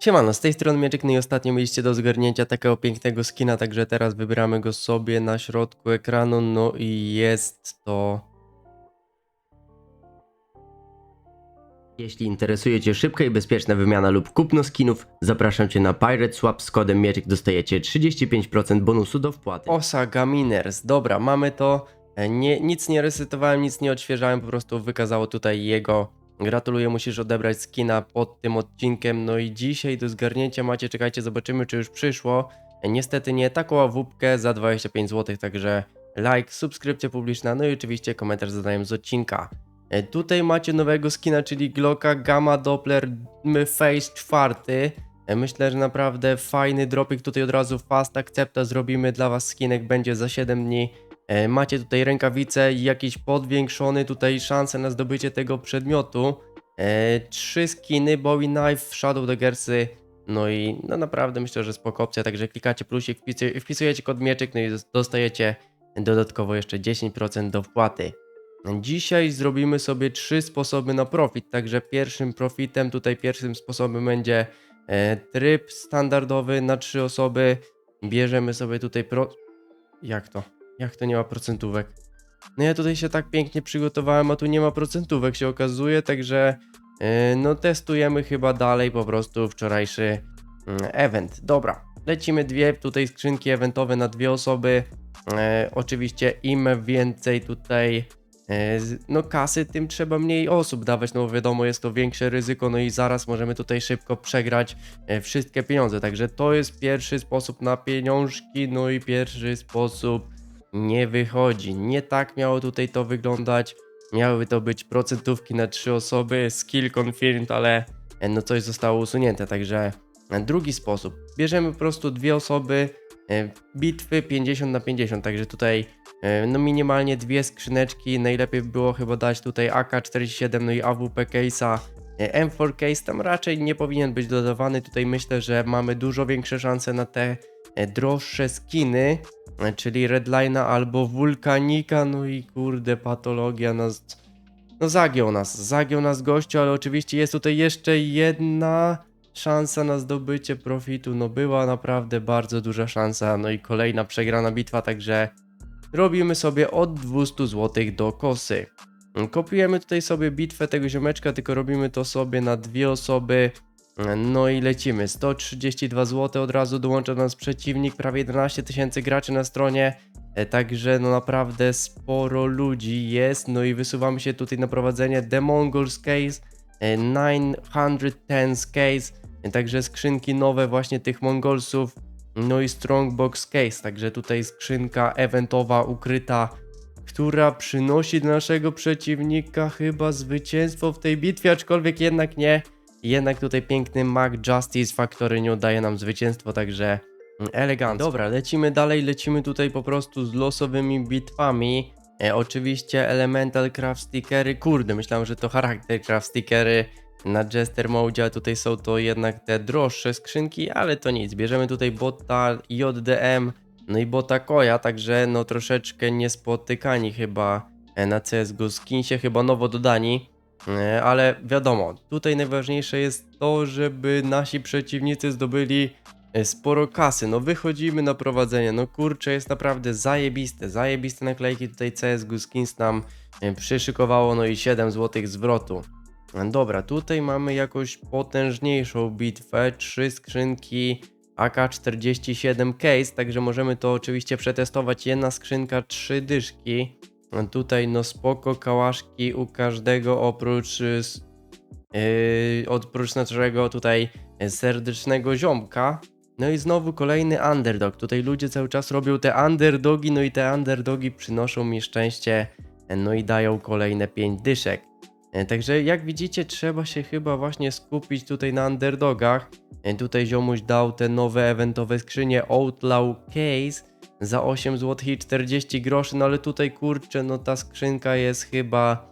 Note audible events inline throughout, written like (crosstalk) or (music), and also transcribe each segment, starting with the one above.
Siemano, z tej strony Mieczek, no i ostatnio mieliście do zgarnięcia takiego pięknego skina, także teraz wybieramy go sobie na środku ekranu, no i jest to... Jeśli interesuje Cię szybka i bezpieczna wymiana lub kupno skinów, zapraszam Cię na Pirate Swap z kodem Mieczek, dostajecie 35% bonusu do wpłaty. Osaga Miners, dobra, mamy to, E, nie, nic nie resetowałem, nic nie odświeżałem, po prostu wykazało tutaj jego Gratuluję, musisz odebrać skina pod tym odcinkiem. No i dzisiaj do zgarnięcia macie, czekajcie, zobaczymy czy już przyszło. E, Niestety nie, taką ławupkę za 25 zł, także like, subskrypcja publiczna, no i oczywiście komentarz zadaję z odcinka. E, Tutaj macie nowego skina, czyli Glocka Gamma Doppler Face 4. E, Myślę, że naprawdę fajny dropik tutaj od razu fast accepta zrobimy dla was skinek będzie za 7 dni. E, Macie tutaj rękawice i jakiś podwiększony tutaj szansę na zdobycie tego przedmiotu. E, Trzy skiny, Bowie Knife, Shadow Daggersy, no i no naprawdę myślę, że spoko opcja, także klikacie plusik, wpisuje- wpisujecie kod mieczek, no i dostajecie dodatkowo jeszcze 10% do wpłaty. Dzisiaj zrobimy sobie trzy sposoby na profit, także pierwszym profitem, tutaj pierwszym sposobem będzie e, tryb standardowy na trzy osoby. Bierzemy sobie tutaj pro... Jak to? Jak to nie ma procentówek? No ja tutaj się tak pięknie przygotowałem, a tu nie ma procentówek się okazuje, także yy, no testujemy chyba dalej po prostu wczorajszy mm, event. Dobra, lecimy dwie tutaj skrzynki eventowe na dwie osoby. E, oczywiście im więcej tutaj z- no kasy, tym trzeba mniej osób dawać, no bo wiadomo jest to większe ryzyko, no i zaraz możemy tutaj szybko przegrać wszystkie pieniądze. Także to jest pierwszy sposób na pieniążki, no i pierwszy sposób nie wychodzi. Nie tak miało tutaj to wyglądać. Miały to być procentówki na trzy osoby, skill confirmed, ale e, no coś zostało usunięte, także e, drugi sposób. Bierzemy po prostu dwie osoby, e, bitwy 50 na 50, także tutaj no minimalnie dwie skrzyneczki, najlepiej by było chyba dać tutaj AK-47, no i AWP case'a, e, M4 case tam raczej nie powinien być dodawany, tutaj myślę, że mamy dużo większe szanse na te droższe skiny, czyli Redline'a albo Wulkanika, no i kurde, patologia nas, no zagiął nas, zagiął nas gościu, ale oczywiście jest tutaj jeszcze jedna szansa na zdobycie profitu, no była naprawdę bardzo duża szansa, no i kolejna przegrana bitwa, także robimy sobie od 200 zł do kosy. Kopiujemy tutaj sobie bitwę tego ziomeczka, tylko robimy to sobie na dwie osoby. No i lecimy. 132 zł od razu dołącza do nas przeciwnik, prawie 11 tysięcy graczy na stronie. E, Także no naprawdę sporo ludzi jest. No i wysuwamy się tutaj na prowadzenie The Mongols Case, e, 910 Case, e, także skrzynki nowe właśnie tych Mongolsów. No i Strongbox Case, także tutaj skrzynka eventowa ukryta która przynosi dla naszego przeciwnika chyba zwycięstwo w tej bitwie, aczkolwiek jednak nie. Jednak tutaj piękny Mac Justice Factory nie daje nam zwycięstwo, także mm, elegancko. Dobra, lecimy dalej, lecimy tutaj po prostu z losowymi bitwami. E, oczywiście Elemental Craft Stickery, kurde, myślałem, że to Charakter Craft Stickery na Jester Mode, a tutaj są to jednak te droższe skrzynki, ale to nic, bierzemy tutaj bota JDM, no i bota Koja, także no troszeczkę niespotykani chyba e, na CSGO skinsie, chyba nowo dodani. E, Ale wiadomo, tutaj najważniejsze jest to, żeby nasi przeciwnicy zdobyli e, sporo kasy. No wychodzimy na prowadzenie, no kurczę, jest naprawdę zajebiste, zajebiste naklejki tutaj CSGO Skins nam e, przyszykowało, no i 7 zł zwrotu. Dobra, tutaj mamy jakąś potężniejszą bitwę, trzy skrzynki AK-47 case, także możemy to oczywiście przetestować. Jedna skrzynka, trzy dyszki. Tutaj no spoko kałaszki u każdego oprócz yy, oprócz naszego tutaj serdecznego ziomka. No i znowu kolejny underdog. Tutaj ludzie cały czas robią te underdogi, no i te underdogi przynoszą mi szczęście, no i dają kolejne 5 dyszek. E, Także jak widzicie, trzeba się chyba właśnie skupić tutaj na underdogach. E, Tutaj ziomuś dał te nowe eventowe skrzynie Outlaw Case za 8 zł i 40 groszy, no ale tutaj kurczę, no ta skrzynka jest chyba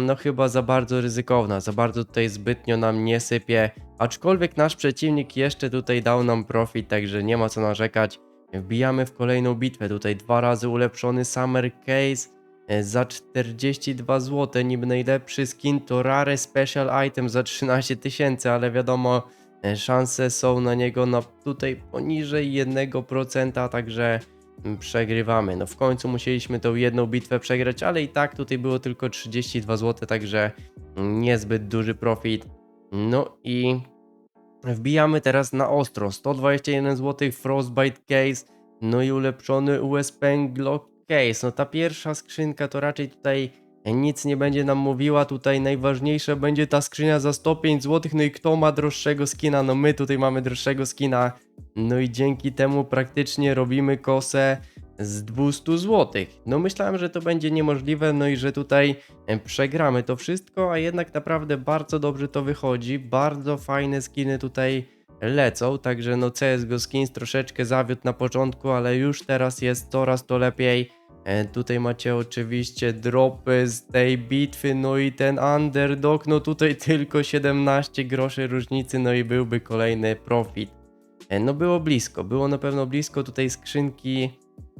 no chyba za bardzo ryzykowna, za bardzo tutaj zbytnio nam nie sypie, aczkolwiek nasz przeciwnik jeszcze tutaj dał nam profit, także nie ma co narzekać. Wbijamy w kolejną bitwę, tutaj dwa razy ulepszony Summer Case e, za 42 zł, niby najlepszy skin to Rare Special Item za 13 tysięcy, ale wiadomo, Szanse są na niego na tutaj poniżej 1%, także mm, przegrywamy. No w końcu musieliśmy tą jedną bitwę przegrać, ale i tak tutaj było tylko 32 zł, także mm, niezbyt duży profit. No i wbijamy teraz na ostro. 121 zł Frostbite Case, no i ulepszony USP Glock Case. No ta pierwsza skrzynka to raczej tutaj nic nie będzie nam mówiła. Tutaj najważniejsze będzie ta skrzynia za 105 zł. No i kto ma droższego skina? No my tutaj mamy droższego skina. No i dzięki temu praktycznie robimy kosę z 200 zł. No myślałem, że to będzie niemożliwe, no i że tutaj e, przegramy to wszystko, a jednak naprawdę bardzo dobrze to wychodzi. Bardzo fajne skiny tutaj lecą, także no CSGO Skins troszeczkę zawiódł na początku, ale już teraz jest coraz to lepiej. E, Tutaj macie oczywiście dropy z tej bitwy, no i ten underdog, no tutaj (laughs) tylko 17 groszy różnicy, no i byłby kolejny profit. E, No było blisko, było na pewno blisko tutaj skrzynki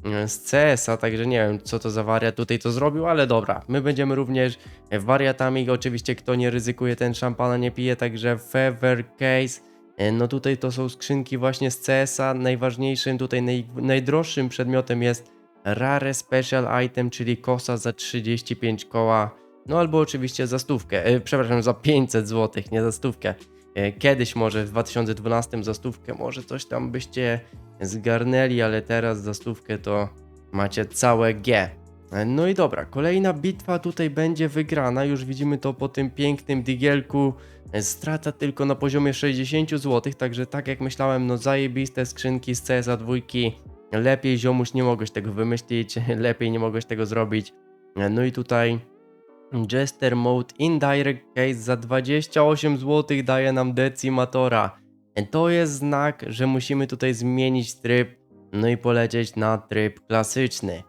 e, z CS-a, także nie wiem co to za wariat tutaj to zrobił, ale dobra, my będziemy również wariatami, oczywiście kto nie ryzykuje ten szampana nie pije, także Fever Case, no tutaj to są skrzynki właśnie z CS-a, najważniejszym tutaj naj, najdroższym przedmiotem jest Rare Special Item, czyli kosa za 35 koła, no albo oczywiście za stówkę, e, przepraszam, za 500 zł, nie za stówkę. E, Kiedyś może w 2012 za stówkę może coś tam byście zgarnęli, ale teraz za stówkę to macie całe G. E, No i dobra, kolejna bitwa tutaj będzie wygrana, już widzimy to po tym pięknym digielku. E, Strata tylko na poziomie 60 zł, także tak jak myślałem, no zajebiste skrzynki z CSA dwójki. Lepiej ziomuś nie mogłeś tego wymyślić, (laughs) lepiej nie mogłeś tego zrobić. No i tutaj Jester Mode Indirect Case za 28 zł daje nam Decimatora. To jest znak, że musimy tutaj zmienić tryb, no i polecieć na tryb klasyczny.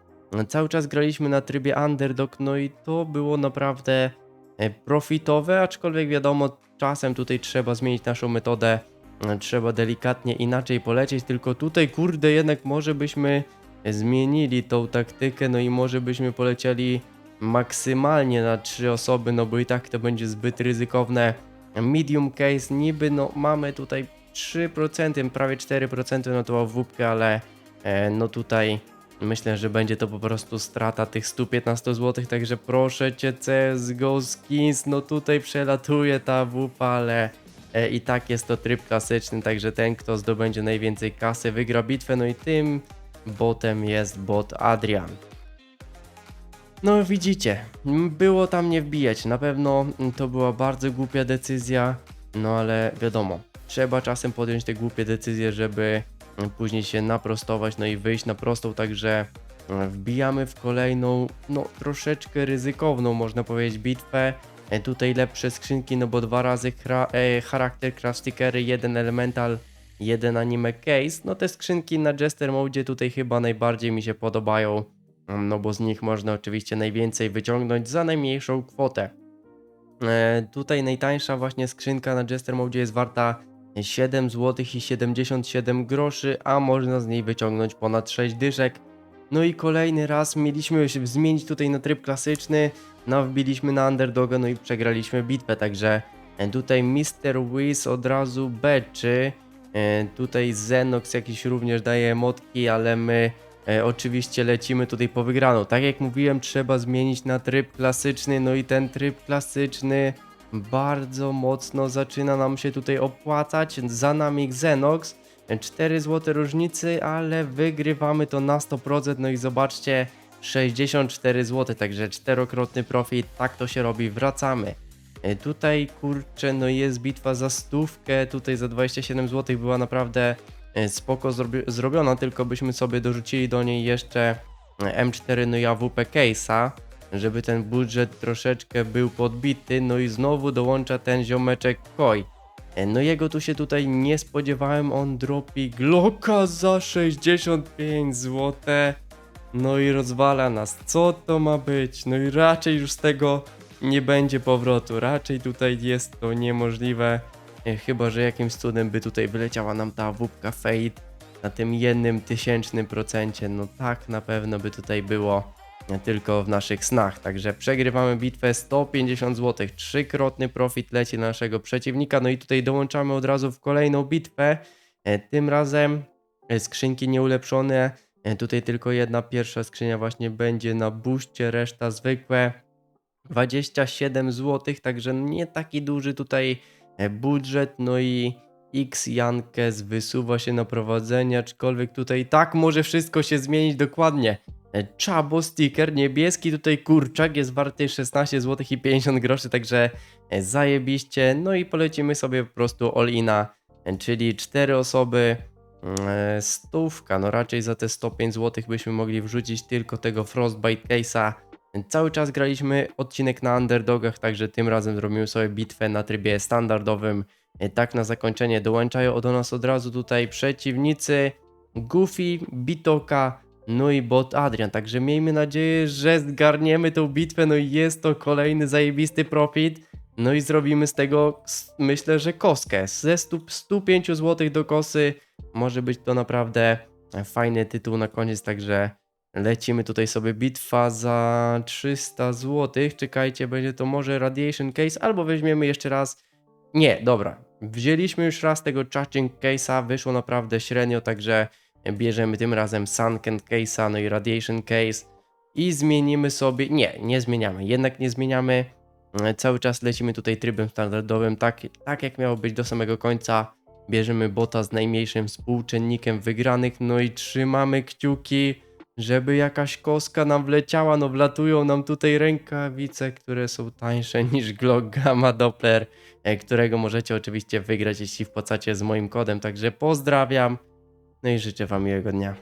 Cały czas graliśmy na trybie Underdog, no i to było naprawdę e, profitowe, aczkolwiek wiadomo, czasem tutaj trzeba zmienić naszą metodę, trzeba delikatnie inaczej polecieć, tylko tutaj kurde jednak może byśmy zmienili tą taktykę, no i może byśmy polecieli maksymalnie na trzy osoby, no bo i tak to będzie zbyt ryzykowne. Medium case niby no mamy tutaj 3%, prawie 4% na tą AWP, ale e, no tutaj myślę, że będzie to po prostu strata tych 115 zł, także proszę cię CSGO Skins, no tutaj przelatuje ta AWP, ale i tak jest to tryb klasyczny, także ten kto zdobędzie najwięcej kasy wygra bitwę, no i tym botem jest bot Adrian. No widzicie, było tam nie wbijać. Na pewno to była bardzo głupia decyzja, no ale wiadomo, trzeba czasem podjąć te głupie decyzje, żeby później się naprostować, no i wyjść na prostą, także wbijamy w kolejną, no troszeczkę ryzykowną, można powiedzieć, bitwę. E, Tutaj lepsze skrzynki, no bo dwa razy chra- e, charakter, craft stickery, jeden elemental, jeden anime case. No te skrzynki na Jester Mode tutaj chyba najbardziej mi się podobają no bo z nich można oczywiście najwięcej wyciągnąć za najmniejszą kwotę. E, tutaj najtańsza właśnie skrzynka na Jester Mode jest warta 7 zł i 77 groszy, a można z niej wyciągnąć ponad 6 dyszek. No i kolejny raz mieliśmy się zmienić tutaj na tryb klasyczny, no wbiliśmy na underdoga, no i przegraliśmy bitwę, także e, tutaj Mr. Wiz od razu beczy, e, tutaj Zenox jakiś również daje emotki, ale my E, oczywiście lecimy tutaj po wygraną. Tak jak mówiłem, trzeba zmienić na tryb klasyczny, no i ten tryb klasyczny bardzo mocno zaczyna nam się tutaj opłacać. Za nami Xenox, 4 zł różnicy, ale wygrywamy to na 100%, no i zobaczcie, 64 zł, także czterokrotny profit, tak to się robi, wracamy. E, Tutaj kurczę, no jest bitwa za stówkę, tutaj za 27 zł była naprawdę e, spoko zrobi- zrobiona, tylko byśmy sobie dorzucili do niej jeszcze e, M4 no i AWP case'a, żeby ten budżet troszeczkę był podbity, no i znowu dołącza ten ziomeczek Koi. E, No jego tu się tutaj nie spodziewałem, on dropi Glocka za 65 zł. No i rozwala nas. Co to ma być? No i raczej już z tego nie będzie powrotu. Raczej tutaj jest to niemożliwe. E, Chyba, że jakimś cudem by tutaj wyleciała nam ta wupka Fade na tym jednym tysięcznym procencie. No tak na pewno by tutaj było. Tylko w naszych snach. Także przegrywamy bitwę 150 zł. Trzykrotny profit leci na naszego przeciwnika. No i tutaj dołączamy od razu w kolejną bitwę. E, Tym razem e, skrzynki nieulepszone. E, Tutaj tylko jedna pierwsza skrzynia właśnie będzie na buście, reszta zwykłe. 27 zł, także nie taki duży tutaj budżet, no i X Jankes wysuwa się na prowadzenie, aczkolwiek tutaj tak może wszystko się zmienić dokładnie. E, Czabo sticker niebieski, tutaj kurczak jest warty 16 zł i 50 groszy, także e, zajebiście. No i polecimy sobie po prostu all-ina, e, czyli 4 osoby, mm, stówka, no raczej za te 105 zł byśmy mogli wrzucić tylko tego Frostbite Case'a. Cały czas graliśmy odcinek na underdogach, także tym razem zrobimy sobie bitwę na trybie standardowym. Tak na zakończenie dołączają do nas od razu tutaj przeciwnicy Goofy, Bitoka, no i bot Adrian. Także miejmy nadzieję, że zgarniemy tą bitwę. No i jest to kolejny zajebisty profit. No i zrobimy z tego, myślę, że koskę. Ze 100, 105 zł do kosy może być to naprawdę fajny tytuł na koniec, także lecimy tutaj sobie bitwa za 300 zł. Czekajcie, będzie to może Radiation Case, albo weźmiemy jeszcze raz. Nie, dobra. Wzięliśmy już raz tego Charging Case'a, wyszło naprawdę średnio, także bierzemy tym razem Sunken Case'a, no i Radiation Case i zmienimy sobie. Nie, nie zmieniamy, jednak nie zmieniamy. E, Cały czas lecimy tutaj trybem standardowym, tak, tak jak miało być do samego końca. Bierzemy bota z najmniejszym współczynnikiem wygranych, no i trzymamy kciuki, żeby jakaś koska nam wleciała. No wlatują nam tutaj rękawice, które są tańsze (laughs) niż Glock Gamma Doppler, e, którego możecie oczywiście wygrać, jeśli wpłacacie z moim kodem. Także pozdrawiam, no i życzę wam miłego dnia.